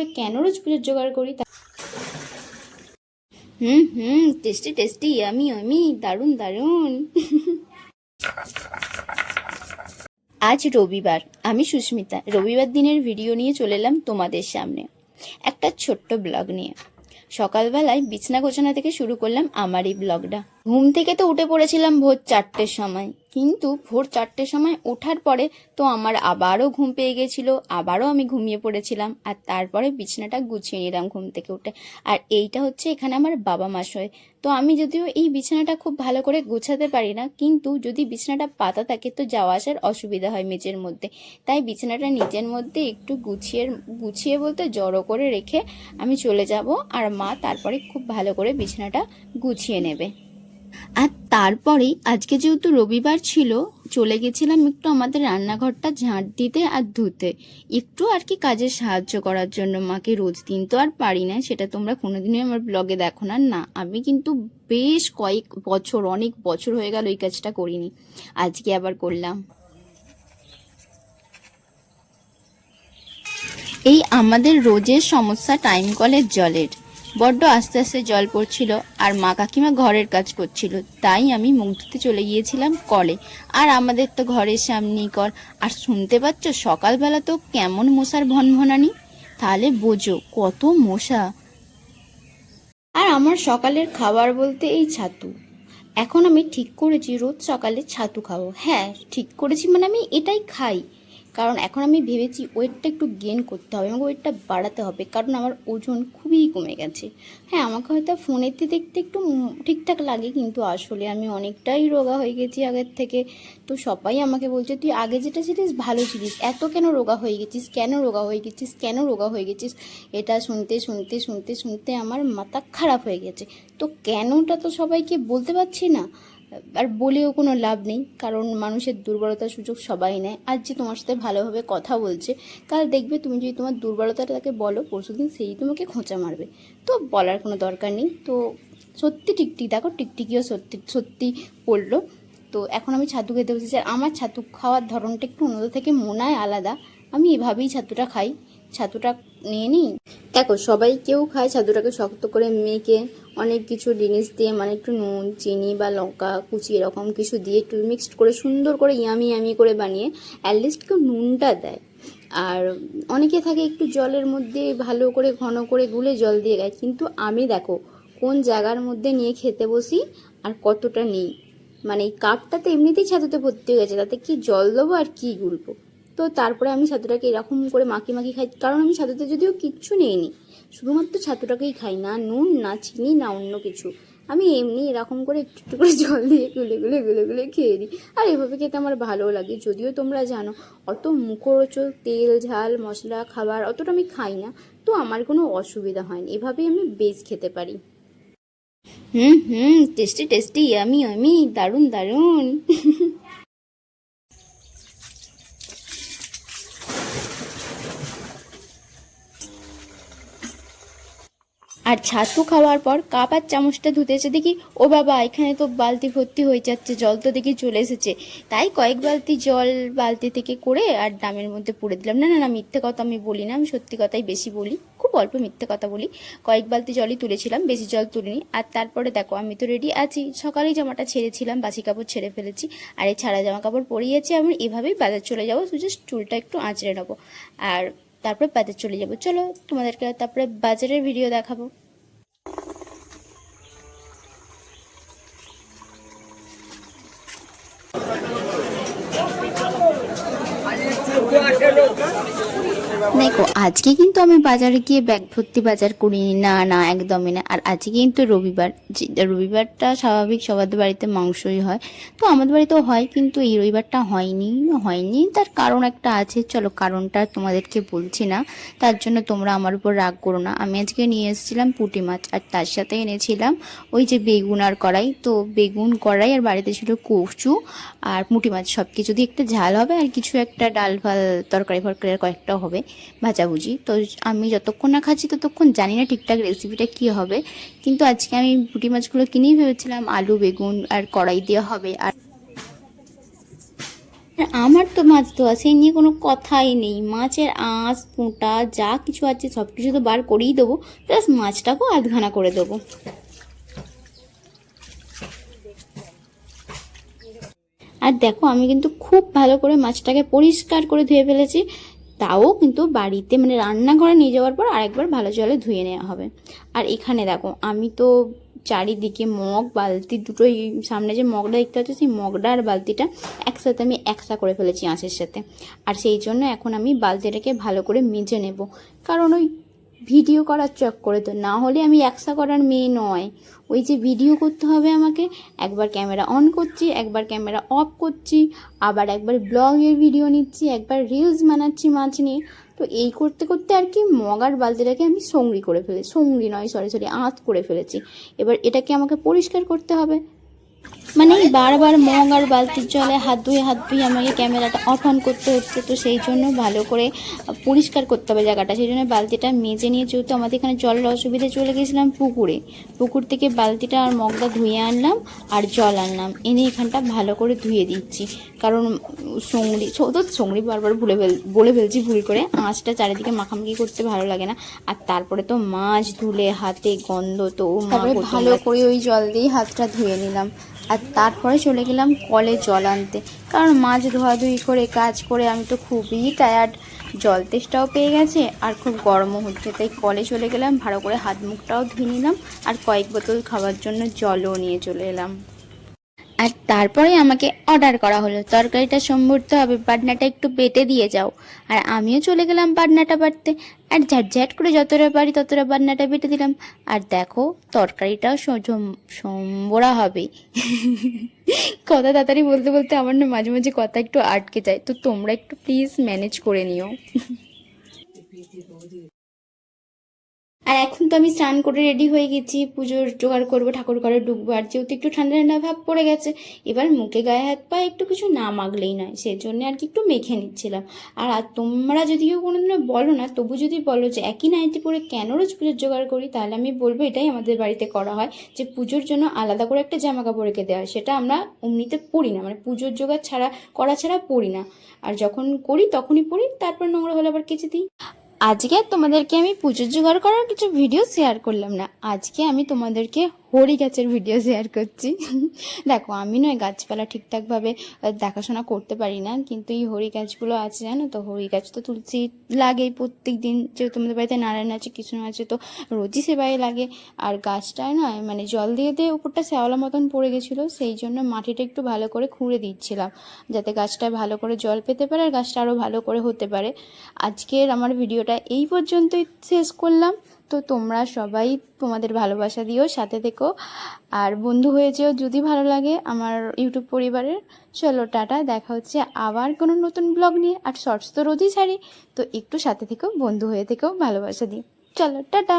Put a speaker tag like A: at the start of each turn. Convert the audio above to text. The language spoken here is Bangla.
A: করে কেন রোজ পুজোর জোগাড় করি তা- হুম হুম, টেস্টি টেস্টি আমি আমি দারুণ দারুণ। আজ রবিবার, আমি সুস্মিতা। রবিবার দিনের ভিডিও নিয়ে চলে এলাম তোমাদের সামনে। একটা ছোট্ট ব্লগ নিয়ে। সকালবেলায় বিছনা গোছানা থেকে শুরু করলাম আমার এই ব্লগটা। ঘুম থেকে তো উঠে পড়েছিলাম ভোর চারটের সময়। কিন্তু ভোর চারটের সময় ওঠার পরে তো আমার আবারও ঘুম পেয়ে গেছিল, আবারও আমি ঘুমিয়ে পড়েছিলাম, আর তারপরে বিছনাটা গুছিয়ে নিলাম ঘুম থেকে উঠে। আর এইটা হচ্ছে এখানে আমার বাবা মা শোয় তো আমি যদিও এই বিছানাটা খুব ভালো করে গোছাতে পারি না, কিন্তু যদি বিছানাটা পাতা থাকে তো যাওয়া আসার অসুবিধা হয় মেঝের মধ্যে। তাই বিছানাটা নিজের মধ্যে একটু গুছিয়ে গুছিয়ে বলতে জড়ো করে রেখে আমি চলে যাব, আর মা তারপরে খুব ভালো করে বিছানাটা গুছিয়ে নেবে। আর তারপরেই, আজকে যেহেতু রবিবার ছিল, চলে গেছিলাম একটু আমাদের রান্নাঘরটা ঝাঁট দিতে আর ধুতে। একটু আর কি কাজে সাহায্য করার জন্য মাকে রোজ দিন তো আর পারি না, সেটা তোমরা কোনোদিনই আমার ব্লগে দেখো না। না, আমি কিন্তু বেশ কয়েক বছর, অনেক বছর হয়ে গেল এই কাজটা করিনি। আজকে আবার করলাম। এই আমাদের রোজের সমস্যা টাইম কলের জলের। বড্ড আস্তে আস্তে জল পড়ছিল আর মা কাকিমা ঘরের কাজ করছিল। তাই আমি মুখ ধুতে চলে গিয়েছিলাম কলে। আর আমাদের তো ঘরের সামনেই কল আর শুনতে পাচ্ছ, সকালবেলা তো কেমন মশার ভনভনানি? তাহলে বোঝো, কত মশা। আর আমার সকালের খাবার বলতে এই ছাতু। এখন আমি ঠিক করেছি রোজ সকালে ছাতু খাব। হ্যাঁ ঠিক করেছি মানে আমি এটাই খাই। কারণ এখন আমি ভেবেছি ওয়েটটা একটু গেন করতে হবে, আমাকে ওয়েটটা বাড়াতে হবে, কারণ আমার ওজন খুবই কমে গেছে। হ্যাঁ আমাকে হয়তো ফোনেতে দেখতে একটু ঠিকঠাক লাগে, কিন্তু আসলে আমি অনেকটাই রোগা হয়ে গেছি আগের থেকে। তো সবাই আমাকে বলছে, তুই আগে যেটা ছিলিস ভালো ছিলিস, এত কেন রোগা হয়ে গেছিস, কেন রোগা হয়ে গেছিস, কেন রোগা হয়ে গেছিস? এটা শুনতে শুনতে শুনতে শুনতে আমার মাথা খারাপ হয়ে গেছে। তো কেনটা তো সবাইকে বলতে পারছি না। আর বলেও কোনো লাভ নেই, কারণ মানুষের দুর্বলতার সুযোগ সবাই নেয়। আর যে তোমার সাথে ভালোভাবে কথা বলছে কাল দেখবে তুমি যদি তোমার দুর্বলতাটা তাকে বলো, পরশুদিন সেই তোমাকে খোঁচা মারবে। তো বলার কোনো দরকার নেই। তো সত্যি টিকটিক, দেখো টিকটিকিও সত্যি সত্যি পড়ল তো এখন আমি ছাতু খেতে বসেছি, আর আমার ছাতু খাওয়ার ধরনটা একটু অন্যদের থেকে মনে হয় আলাদা। আমি এভাবেই ছাতুটা খাই। ছাতুটা নিয়ে নিই? দেখো, সবাই কেউ খায় ছাতুটাকে শক্ত করে মেখে অনেক কিছু জিনিস দিয়ে মানে একটু নুন, চিনি বা লঙ্কা, কুচি এরকম কিছু দিয়ে একটু মিক্সড করে সুন্দর করে ইয়ামি ইয়ামি করে বানিয়ে অ্যাটলিস্ট কেউ নুনটা দেয়। আর অনেকে থাকে একটু জলের মধ্যে ভালো করে, ঘন করে গুলে জল দিয়ে গায় কিন্তু আমি দেখো, কোন জায়গার মধ্যে নিয়ে খেতে বসি আর কতটা নেই? মানে এই কাপটাতে এমনিতেই ছাতুতে ভর্তি হয়ে গেছে, তাতে কি জল দেবো আর কি গুলবো? তো তারপরে আমি ছাতুটাকে এরকম করে মাখি মাখি খাই। কারণ আমি ছাতুতে যদিও কিচ্ছু নিইনি, শুধুমাত্র ছাতুটাকেই খাই। না নুন, না চিনি, না অন্য কিছু। আমি এমনি এরকম করে একটু একটু করে জল দিয়ে গুলে গুলে গুলে গুলে খেয়ে দিই আর এভাবে খেতে আমার ভালো লাগে, যদিও তোমরা জানো, অত মুখরোচক তেল, ঝাল, মশলা, খাবার অতটা আমি খাই না, তো আমার কোনো অসুবিধা হয়নি এভাবেই আমি বেশ খেতে পারি। হুম হুম, টেস্টি টেস্টি আমি আমি দারুণ দারুণ। আর ছাতু খাওয়ার পর কাপ আর চামচটা ধুতেছে দেখি, ও বাবা, এখানে তো বালতি ভর্তি হয়ে যাচ্ছে, জল তো দেখি চলে এসেছে। তাই কয়েক বালতি জল বালতি থেকে করে আর ডামের মধ্যে পুড়ে দিলাম। না না না, মিথ্যে কথা আমি বলি না, আমি সত্যি কথাই বেশি বলি, খুব অল্প মিথ্যে কথা বলি। কয়েক বালতি জলই তুলেছিলাম, বেশি জল তুলিনি। আর তারপরে দেখো, আমি তো রেডি আছি। সকালেই জামাটা ছেড়েছিলাম, বাসি কাপড় ছেড়ে ফেলেছি। আর এই ছাড়া জামা কাপড় পরিয়েছি আমি, এভাবেই বাজার চলে যাব, শুধু চুলটা একটু আঁচড়ে নেব। আর তারপরে বাজার চলে যাব। চলো তোমাদেরকে তারপরে বাজারের ভিডিও দেখাবো। দেখো, আজকে কিন্তু আমি বাজারে গিয়ে ব্যাগ ভর্তি বাজার করিনি। না না, একদমই না। আর আজকে কিন্তু রবিবার। রবিবারটা স্বাভাবিক সবার বাড়িতে মাংসই হয়। তো আমাদের বাড়িতেও হয়, কিন্তু এই রবিবারটা হয়নি হয়নি। তার কারণ একটা আছে। চলো, কারণটা তোমাদেরকে বলছি না। তার জন্য তোমরা আমার উপর রাগ করো না। আমি আজকে নিয়ে এসেছিলাম পুঁটি মাছ, আর তার সাথে এনেছিলাম ওই যে বেগুন আর কড়াই। তো বেগুন, কড়াই, আর বাড়িতে ছিল কচু, আর মুটি মাছ। সব কিছু দিয়ে একটা ঝাল হবে, আর কিছু একটা ডাল, ফাল তরকারি ফরকারি কয়েকটা হবে, ভাজাভুজি। তো আমি যতক্ষণ না খাচ্ছি ততক্ষণ জানি না ঠিকঠাক রেসিপিটা কী হবে। কিন্তু আজকে আমি পুঁটি মাছগুলো কিনেই ভেবেছিলাম, আলু, বেগুন আর কড়াই দেওয়া হবে। আর আমার তো মাছ ধোয়া, সেই নিয়ে কোনো কথাই নেই। মাছের আঁশ, পোঁটা, যা কিছু আছে সব কিছু তো বার করেই দেবো। প্লাস মাছটাকেও আধখানা করে দেবো। আর দেখো, আমি কিন্তু খুব ভালো করে মাছটাকে পরিষ্কার করে ধুয়ে ফেলেছি। তাও কিন্তু বাড়িতে মানে রান্নাঘরে নিয়ে যাওয়ার পর আরেকবার ভালো জলে ধুয়ে নেওয়া হবে। আর এখানে দেখো, আমি তো চারিদিকে মগ, বালতি দুটোই সামনে যে মগটা দেখতে পাচ্ছি, সেই মগটা আর বালতিটা একসাথে আমি একসা করে ফেলেছি আঁচের সাথে। আর সেই জন্য এখন আমি বালতিটাকে ভালো করে মেজে নেব। কারণ ওই ভিডিও করার চক করে তো, না হলে আমি একসা করার মেয়ে নয়। ওই যে ভিডিও করতে হবে আমাকে, একবার ক্যামেরা অন করছি, একবার ক্যামেরা অফ করছি, আবার একবার ব্লগের ভিডিও নিচ্ছি, একবার রিলস বানাচ্ছি মাছ নিয়ে। তো এই করতে করতে আর কি মগার বালতিটাকে আমি সঙ্গি করে ফেলেছি সঙ্গি নয় সরি সরি আঁত করে ফেলেছি। এবার এটাকে আমাকে পরিষ্কার করতে হবে। মানে বারবার মগ আর বালতির জলে হাত ধুয়ে হাত ধুয়ে আমাকে ক্যামেরাটা অফ অন করতে হচ্ছে তো সেই জন্য ভালো করে পরিষ্কার করতে হবে জায়গাটা। সেই জন্য বালতিটা মেজে নিয়ে যেহেতু আমাদের এখানে জলের অসুবিধে চলে গেছিলাম পুকুরে পুকুর থেকে বালতিটা আর মগটা ধুয়ে আনলাম আর জল আনলাম। এনে এখানটা ভালো করে ধুয়ে দিচ্ছি। কারণ সঙ্গড়ি তো সঙ্গড়ি বারবার ভুলে ফেল বলে ফেলছি ভুল করে। আঁচটা চারিদিকে মাখামাখি করতে ভালো লাগে না। আর তারপরে তো মাছ ধুলে হাতে গন্ধ তো তারপরে ভালো করে ওই জল দিয়ে হাতটা ধুয়ে নিলাম। আর তারপরে চলে গেলাম কলে জল আনতে। কারণ মাছ ধোয়াধুয়ি করে, কাজ করে আমি তো খুবই টায়ার্ড জল তেষ্টাও পেয়ে গেছে আর খুব গরমও হচ্ছে। তাই কলে চলে গেলাম, ভালো করে হাত মুখটাও ধুয়ে নিলাম আর কয়েক বোতল খাওয়ার জন্য জলও নিয়ে চলে এলাম। আর তারপরে আমাকে অর্ডার করা হলো। তরকারিটা সম্ভবত হবে পাটনাটা একটু বেটে দিয়ে যাও। আর আমিও চলে গেলাম পাটনাটা বাটতে। আর ঝ্যাট করে যতটা পারি ততটা পাটনাটা বেটে দিলাম। আর দেখো, তরকারিটাও সম্বরা হবে। কথা তাড়াতাড়ি বলতে বলতে আমার না মাঝে মাঝে কথা একটু আটকে যায়। তো তোমরা একটু প্লিজ ম্যানেজ করে নিও। আর এখন তো আমি স্নান করে রেডি হয়ে গেছি, পুজোর জোগাড় করব, ঠাকুর ঘরে ঢুকবো। আর যেহেতু একটু ঠান্ডা ঠান্ডা ভাব পড়ে গেছে, এবার মুখে গায়ে হাত পায়ে একটু কিছু না মাগলেই নয়, সেজন্য আর কি একটু মেখে নিচ্ছিলাম। আর তোমরা যদি কেউ কোনোদিনও বলো না, তবু যদি বলো যে একই নাইটি পরে কেন রোজ পুজোর জোগাড় করি, তাহলে আমি বলব এটাই আমাদের বাড়িতে করা হয়, যে পুজোর জন্য আলাদা করে একটা জামা কাপড় রেখে দেওয়া হয়। সেটা আমরা অমনিতে পরি না মানে পুজোর জোগাড় ছাড়া, করা ছাড়া পরি না। আর যখন করি তখনই পরি, তারপর নোংরা হলে আবার কেচে দিই। আজকে তোমাদেরকে আমি পুজো জোগাড় করার কিছু ভিডিও শেয়ার করলাম না। আজকে আমি তোমাদেরকে হরি গাছের ভিডিও শেয়ার করছি। দেখো, আমি নয়, গাছপালা ঠিকঠাকভাবে দেখাশোনা করতে পারি না, কিন্তু এই হরি গাছগুলো আছে, জানো তো? হরি গাছ তো তুলসী লাগেই প্রত্যেক দিন যেহেতু তোমাদের বাড়িতে নারায়ণ আছে, কৃষ্ণ আছে, তো রোজই সেবাই লাগে। আর গাছটায় নয় মানে জল দিয়ে দিয়ে উপরটা শ্যাওলা মতন পড়ে গেছিল, সেই জন্য মাটিটা একটু ভালো করে খুঁড়ে দিচ্ছিলাম, যাতে গাছটায় ভালো করে জল পেতে পারে আর গাছটা আরও ভালো করে হতে পারে। আজকের আমার ভিডিওটা এই পর্যন্তই শেষ করলাম। তো তোমরা সবাই তোমাদের ভালোবাসা দিও, সাথে থেকো। আর বন্ধু হয়ে যেও যদি ভালো লাগে আমার ইউটিউব পরিবারের। চলো, টাটা, দেখা হচ্ছে আবার কোনো নতুন ব্লগ নিয়ে। আর শর্টস তো রোজই ছাড়ি। তো একটু সাথে থেকেও বন্ধু হয়ে থেকেও ভালোবাসা দিই চলো, টাটা।